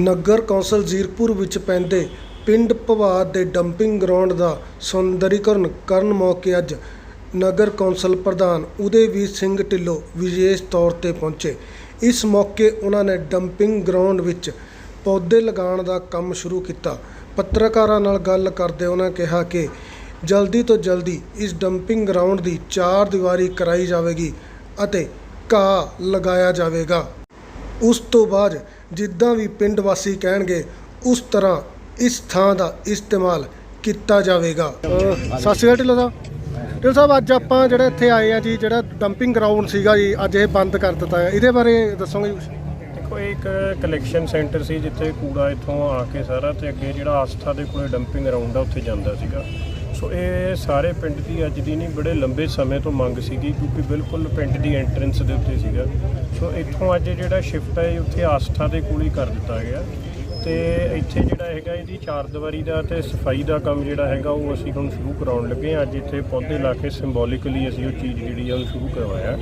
ਨਗਰ council Zirakpur ਵਿੱਚ ਪੈਂਦੇ ਪਿੰਡ ਭਵਾਦ ਦੇ ਡੰਪਿੰਗ ਗਰਾਊਂਡ ਦਾ ਸੌਂਦਰੀਕਰਨ ਕਰਨ ਮੌਕੇ ਅੱਜ ਨਗਰ ਕੌਂਸਲ ਪ੍ਰਧਾਨ ਉਦੈਵੀਰ ਸਿੰਘ ਢਿੱਲੋਂ ਵਿਸ਼ੇਸ਼ ਤੌਰ ਤੇ ਪਹੁੰਚੇ। ਇਸ ਮੌਕੇ ਉਹਨਾਂ ਨੇ ਡੰਪਿੰਗ ਗਰਾਊਂਡ ਵਿੱਚ ਪੌਦੇ ਲਗਾਉਣ ਦਾ ਕੰਮ ਸ਼ੁਰੂ ਕੀਤਾ। ਪੱਤਰਕਾਰਾਂ ਨਾਲ ਗੱਲ ਕਰਦੇ ਉਹਨਾਂ ਕਿਹਾ ਕਿ ਜਲਦੀ ਤੋਂ ਜਲਦੀ ਇਸ ਡੰਪਿੰਗ ਗਰਾਊਂਡ ਦੀ ਚਾਰ ਦੀਵਾਰੀ ਕਰਾਈ ਜਾਵੇਗੀ ਅਤੇ ਘਾਹ ਲਗਾਇਆ ਜਾਵੇਗਾ। ਉਸ ਤੋਂ ਬਾਅਦ ਜਿੱਦਾਂ ਵੀ ਪਿੰਡ ਵਾਸੀ ਕਹਿਣਗੇ, ਉਸ ਤਰ੍ਹਾਂ ਇਸ ਥਾਂ ਦਾ ਇਸਤੇਮਾਲ ਕੀਤਾ ਜਾਵੇਗਾ। ਸਤਿ ਸ਼੍ਰੀ ਅਕਾਲ ਢਿੱਲੋਂ ਸਾਹਿਬ। ਢਿੱਲੋਂ ਸਾਹਿਬ, ਅੱਜ ਆਪਾਂ ਜਿਹੜਾ ਇੱਥੇ ਆਏ ਆ ਜੀ, ਜਿਹੜਾ ਡੰਪਿੰਗ ਗਰਾਊਂਡ ਸੀਗਾ ਜੀ, ਅੱਜ ਇਹ ਬੰਦ ਕਰ ਦਿੱਤਾ ਹੈ। ਇਹਦੇ ਬਾਰੇ ਦੱਸੋਗੇ ਜੀ ਕੁਛ? ਦੇਖੋ, ਇਹ ਇੱਕ ਕਲੈਕਸ਼ਨ ਸੈਂਟਰ ਸੀ, ਜਿੱਥੇ ਕੂੜਾ ਇੱਥੋਂ ਆ ਕੇ ਸਾਰਾ ਤੇ ਅੱਗੇ ਜਿਹੜਾ ਆਸਥਾ ਦੇ ਕੋਲੇ ਡੰਪਿੰਗ ਗਰਾਊਂਡ ਆ, ਉੱਥੇ ਜਾਂਦਾ ਸੀਗਾ। ਸੋ ਇਹ ਸਾਰੇ ਪਿੰਡ ਦੀ ਅੱਜ ਦੀ ਨਹੀਂ, ਬੜੇ ਲੰਬੇ ਸਮੇਂ ਤੋਂ ਮੰਗ ਸੀਗੀ, ਕਿਉਂਕਿ ਬਿਲਕੁਲ ਪਿੰਡ ਦੀ ਐਂਟਰੈਂਸ ਦੇ ਉੱਤੇ ਸੀਗਾ। ਸੋ ਇੱਥੋਂ ਅੱਜ ਜਿਹੜਾ ਸ਼ਿਫਟ ਹੈ ਇਹ ਉੱਥੇ ਆਸਥਾ ਦੇ ਕੋਲ ਹੀ ਕਰ ਦਿੱਤਾ ਗਿਆ। ਤੇ ਇੱਥੇ ਜਿਹੜਾ ਹੈਗਾ ਇਹਦੀ ਚਾਰ ਦੀਵਾਰੀ ਦਾ ਤੇ ਸਫ਼ਾਈ ਦਾ ਕੰਮ ਜਿਹੜਾ ਹੈਗਾ ਉਹ ਅਸੀਂ ਹੁਣ ਸ਼ੁਰੂ ਕਰਾਉਣ ਲੱਗੇ ਹਾਂ। ਅੱਜ ਇੱਥੇ ਪੌਦੇ ਲਾ ਕੇ ਸਿੰਬੋਲਿਕਲੀ ਅਸੀਂ ਉਹ ਚੀਜ਼ ਜਿਹੜੀ ਆ ਉਹ ਸ਼ੁਰੂ ਕਰਵਾਇਆ।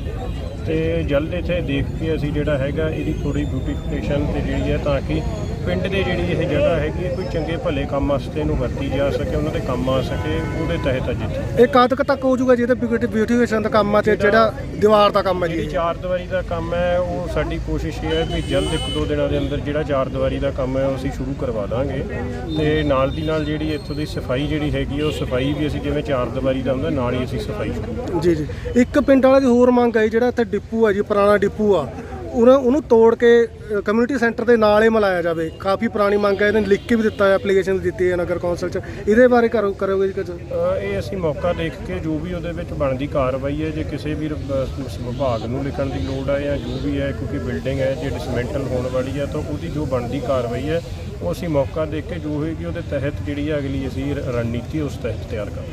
ਤੇ ਜਲਦ ਇੱਥੇ ਦੇਖ ਕੇ ਅਸੀਂ ਜਿਹੜਾ ਹੈਗਾ ਇਹਦੀ ਥੋੜੀ ਬਿਊਟੀਫਿਕੇਸ਼ਨ ਤੇ ਜਿਹੜੀ ਹੈ ਤਾਂ ਕਿ ਪਿੰਡ ਦੇ ਜਿਹੜੀ ਇਹ ਜਗ੍ਹਾ ਹੈਗੀ ਕੋਈ ਚੰਗੇ ਭਲੇ ਕੰਮ ਵਾਸਤੇ ਇਹਨੂੰ ਵਰਤੀ ਜਾ ਸਕੇ ਉਹਨਾਂ ਦੇ ਕੰਮ ਆ ਸਕੇ ਉਹਦੇ ਤਹਿਤ ਅੱਜ ਇੱਥੇ ਇਹ ਕਦ ਤੱਕ ਹੋ ਜਾਊਗਾ ਜੀ ਇਹਦੇ ਬਿਊਟੀ ਬਿਊਟੀਫਿਕੇਸ਼ਨ ਦਾ ਕੰਮ ਆ ਤੇ ਜਿਹੜਾ ਦੀਵਾਰ ਦਾ ਕੰਮ ਹੈ ਜਿਹੜੀ ਜੀ ਚਾਰ ਦੀਵਾਰੀ ਦਾ ਕੰਮ ਹੈ ਉਹ ਸਾਡੀ ਕੋਸ਼ਿਸ਼ ਇਹ ਹੈ ਕਿ ਜਲਦ ਇੱਕ ਦੋ ਦਿਨਾਂ ਦੇ ਅੰਦਰ ਜਿਹੜਾ ਚਾਰ ਦੀਵਾਰੀ ਦਾ ਕੰਮ ਹੈ ਉਹ ਅਸੀਂ ਸ਼ੁਰੂ ਕਰਵਾ ਦਾਂਗੇ। ਤੇ ਨਾਲ ਦੀ ਨਾਲ ਜਿਹੜੀ ਇੱਥੋਂ ਦੀ ਸਫ਼ਾਈ ਜਿਹੜੀ ਹੈਗੀ ਹੈ, ਉਹ ਸਫ਼ਾਈ ਵੀ ਅਸੀਂ ਜਿਵੇਂ ਚਾਰ ਦੀਵਾਰੀ ਦਾ ਹੁੰਦਾ ਨਾਲ ਹੀ ਅਸੀਂ ਸਫ਼ਾਈ ਸ਼ੁਰੂ ਜੀ ਜੀ। ਇੱਕ ਪਿੰਡ ਵਾਲਾ ਦੀ ਹੋਰ ਮੰਗ ਹੈ ਜਿਹੜਾ ਇੱਥੇ ਡਿਪੂ ਹੈ ਜੀ ਪੁਰਾਣਾ ਡਿਪੂ ਆ। ਉਹਨਾਂ ਉਹਨੂੰ ਤੋੜ ਕੇ ਕਮਿਊਨਿਟੀ ਸੈਂਟਰ ਦੇ ਨਾਲ ਹੀ ਮਿਲਾਇਆ ਜਾਵੇ। ਕਾਫੀ ਪੁਰਾਣੀ ਮੰਗ ਹੈ, ਇਹਨੇ ਲਿਖ ਕੇ ਵੀ ਦਿੱਤਾ ਹੈ ਐਪਲੀਕੇਸ਼ਨ ਦਿੱਤੀ ਹੈ ਨਗਰ ਕੌਂਸਲ ਚ। ਇਹਦੇ ਬਾਰੇ ਕਰੋ, ਕਰੋਗੇ ਜੀ ਕੁਝ? ਇਹ ਅਸੀਂ ਮੌਕਾ ਦੇਖ ਕੇ ਜੋ ਵੀ ਉਹਦੇ ਵਿੱਚ ਬਣਦੀ ਕਾਰਵਾਈ ਹੈ, ਜੇ ਕਿਸੇ ਵੀ ਵਿਭਾਗ ਨੂੰ ਲਿਖਣ ਦੀ ਲੋੜ ਹੈ ਜਾਂ ਜੋ ਵੀ ਹੈ, ਕਿਉਂਕਿ ਬਿਲਡਿੰਗ ਹੈ, ਜੇ ਡਿਸਮੈਂਟਲ ਹੋਣ ਵਾਲੀ ਹੈ, ਤਾਂ ਉਹਦੀ ਜੋ ਬਣਦੀ ਕਾਰਵਾਈ ਹੈ, ਉਹ ਅਸੀਂ ਮੌਕਾ ਦੇਖ ਕੇ ਜੋ ਹੋਏਗੀ ਉਹਦੇ ਤਹਿਤ ਜਿਹੜੀ ਹੈ ਅਗਲੀ ਅਸੀਂ ਰ- ਰਣਨੀਤੀ ਉਸ ਤਹਿਤ ਤਿਆਰ ਕਰਾਂਗੇ।